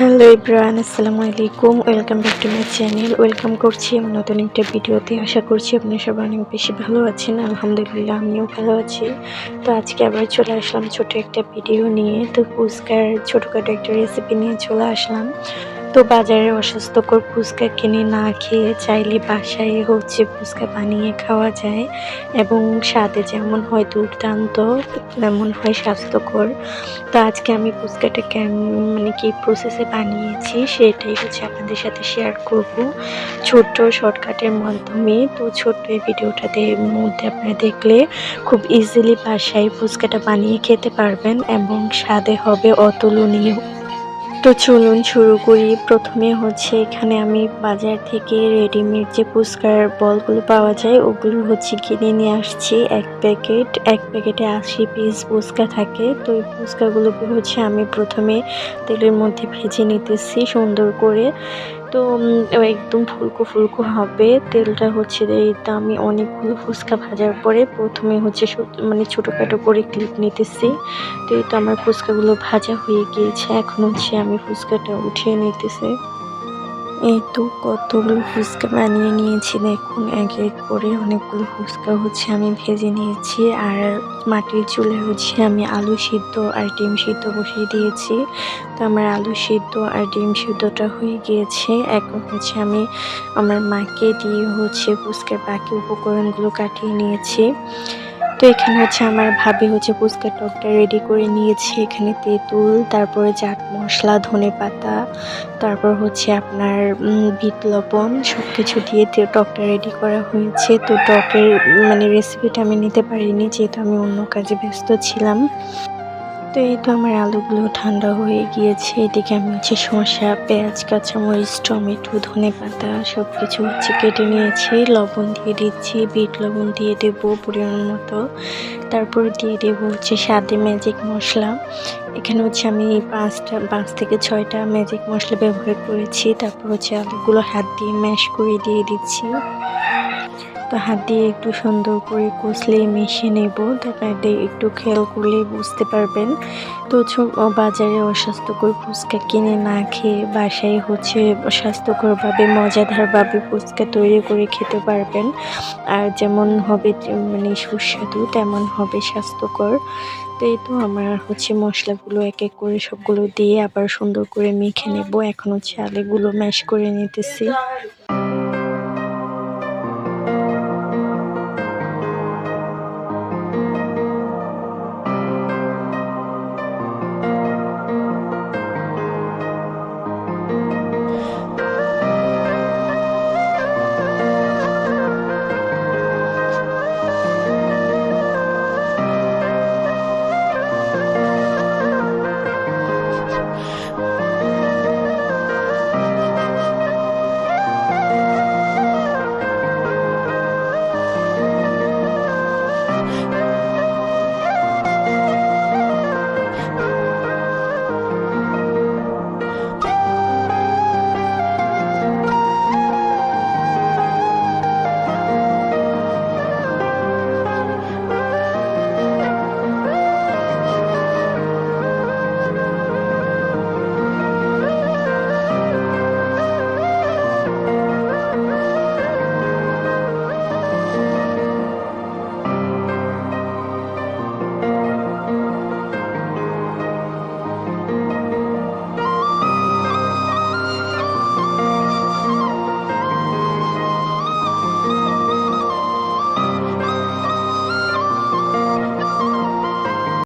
Hello ইব্রাহান আসসালামু আলাইকুম। Welcome back to my channel. Welcome করছি আমি নতুন একটা ভিডিওতে। আশা করছি আপনি সবাই অনেক বেশি ভালো আছেন। আলহামদুলিল্লাহ, আমিও ভালো আছি। তো আজকে আবার চলে আসলাম ছোট একটা ভিডিও নিয়ে। তো ফুচকার ছোটোখাটো একটা রেসিপি নিয়ে চলে আসলাম। তো বাজারে অস্বাস্থ্যকর ফুচকা কিনে না খেয়ে চাইলে বাসায় হচ্ছে ফুচকা বানিয়ে খাওয়া যায় এবং স্বাদে যেমন হয় দুর্দান্ত, তেমন হয় স্বাস্থ্যকর। তো আজকে আমি ফুচকাটা কেমন মানে কি প্রসেসে বানিয়েছি সেটাই হচ্ছে আপনাদের সাথে শেয়ার করব। ছোট্ট শর্টকাটের মাধ্যমে। তো ছোট্ট এই ভিডিওটাতে মধ্যে আপনারা দেখলে খুব ইজিলি বাসায় ফুচকাটা বানিয়ে খেতে পারবেন এবং স্বাদে হবে অতুলনীয়। তো চলুন শুরু করি। প্রথমে হচ্ছে এখানে আমি বাজার থেকে রেডিমেড যে পুস্কার বলগুলো পাওয়া যায়, ওগুলো হচ্ছে কিনে নিয়ে আসছি। এক প্যাকেট, এক প্যাকেটে আশি পিস ফুচকা থাকে। তো এই পুস্কাগুলোকে হচ্ছে আমি প্রথমে তেলের মধ্যে ভেজে নিতেছি সুন্দর করে। তো একদম ফুলকো ফুলকো হবে। তেলটা হচ্ছে এইটা আমি অনেকগুলো ফুচকা ভাজার পরে প্রথমে হচ্ছে মানে ছোটোখাটো করে ক্লিপ নিতেছি। তো এই তো আমার ফুচকাগুলো ভাজা হয়ে গিয়েছে। এখন হচ্ছে আমি ফুচকাটা উঠিয়ে নিতেছি। এই তো কতগুলো ফুচকা বানিয়ে নিয়েছি দেখুন, এক এক করে অনেকগুলো ফুচকা হচ্ছে আমি ভেজে নিয়েছি আর মাটির চুলে হচ্ছে আমি আলু সিদ্ধ আর ডিম সিদ্ধ বসিয়ে দিয়েছি। তো আমার আলু সিদ্ধ আর ডিম সিদ্ধটা হয়ে গিয়েছে। এখন হচ্ছে আমি আমার মাকে দিয়ে হচ্ছে ফুচকার বাকি উপকরণগুলো কাটিয়ে নিয়েছি। তো এখানে হচ্ছে আমার ভাবি হচ্ছে ফুচকা টকটা রেডি করে নিয়েছে। এখানে তেঁতুল, তারপরে চাট মশলা, ধনে পাতা, তারপর হচ্ছে আপনার বিট লবণ সব কিছু দিয়ে টকটা রেডি করা হয়েছে। তো টকের মানে রেসিপিটা আমি নিতে পারিনি, যেহেতু আমি অন্য কাজে ব্যস্ত ছিলাম। তো এই তো আমার আলুগুলো ঠান্ডা হয়ে গিয়েছে। এদিকে আমি হচ্ছে শসা, পেঁয়াজ, কাঁচামরিচ, টমেটো, ধনে পাতা সব কিছু হচ্ছে কেটে নিয়েছি। লবণ দিয়ে দিচ্ছি, বিট লবণ দিয়ে দেবো পরিমাণ মতো। তারপর দিয়ে দেবো হচ্ছে স্বাদে ম্যাজিক মশলা। এখানে হচ্ছে আমি পাঁচটা, পাঁচ থেকে ছয়টা ম্যাজিক মশলা ব্যবহার করেছি। তারপর হচ্ছে আলুগুলো হাত দিয়ে ম্যাশ করে দিয়ে দিচ্ছি। তো হাত দিয়ে একটু সুন্দর করে কষলে মিশিয়ে নেব। তারপরে একটু খেয়াল করলে বুঝতে পারবেন। তো বাজারে অস্বাস্থ্যকর ফুচকা কিনে না খেয়ে বাসায় হচ্ছে স্বাস্থ্যকরভাবে, মজাদারভাবে ফুচকা তৈরি করে খেতে পারবেন। আর যেমন হবে মানে সুস্বাদু, তেমন হবে স্বাস্থ্যকর। তো এই তো আমার হচ্ছে মশলাগুলো এক এক করে সবগুলো দিয়ে আবার সুন্দর করে মেখে নেব। এখন হচ্ছে আলুগুলো ম্যাশ করে নিতেছি।